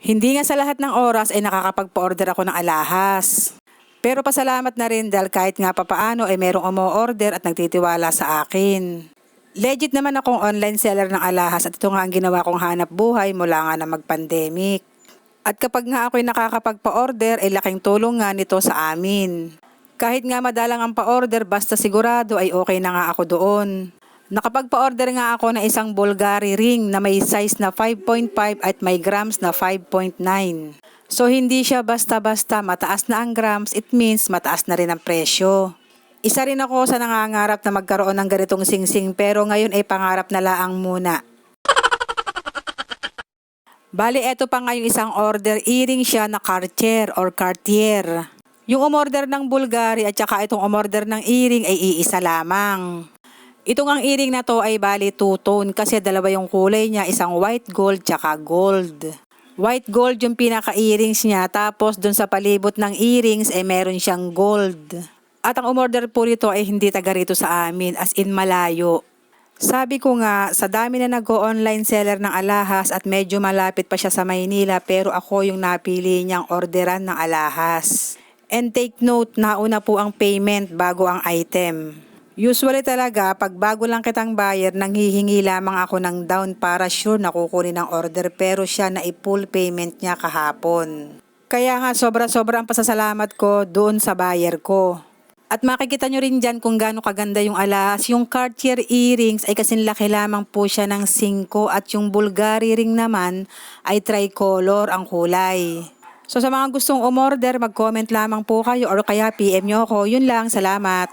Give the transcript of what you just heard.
Hindi nga sa lahat ng oras ay nakakapagpa-order ako ng alahas. Pero pasalamat na rin dahil kahit nga papaano ay merong umo-order at nagtitiwala sa akin. Legit naman akong online seller ng alahas at ito nga ang ginawa kong hanap buhay mula nga na mag-pandemic. At kapag nga ako'y nakakapagpa-order ay laking tulong nga nito sa amin. Kahit nga madalang ang pa-order basta sigurado ay okay na nga ako doon. Nakapagpa-order nga ako ng isang Bulgari ring na may size na 5.5 at may grams na 5.9. So hindi siya basta-basta mataas na ang grams, it means mataas na rin ang presyo. Isa rin ako sa nangangarap na magkaroon ng ganitong singsing pero ngayon ay pangarap na laang muna. Bali, eto pa nga yung isang order, earring siya na Cartier or Cartier. Yung umorder ng Bulgari at saka itong umorder ng earring ay iisa lamang. Itong ang earring na to ay bali two-tone kasi dalawa yung kulay niya, isang white gold tsaka gold. White gold yung pinaka-earrings niya tapos dun sa palibot ng earrings ay meron siyang gold. At ang umorder po nito ay hindi taga rito sa amin as in malayo. Sabi ko nga, sa dami na nag-online seller ng alahas at medyo malapit pa siya sa Maynila pero ako yung napili niyang orderan ng alahas. And take note, nauna po ang payment bago ang item. Usually talaga, pag bago lang kitang buyer, nanghihingi lamang ako ng down para sure na ang order pero siya na i-full payment niya kahapon. Kaya nga sobra-sobra ang pasasalamat ko doon sa buyer ko. At makikita nyo rin dyan kung gaano kaganda yung alas. Yung Cartier earrings ay kasing laki lamang po siya ng 5 at yung Bulgari ring naman ay tricolor ang kulay. So sa mga gustong umorder, mag-comment lamang po kayo or kaya PM nyo ako. Yun lang, salamat.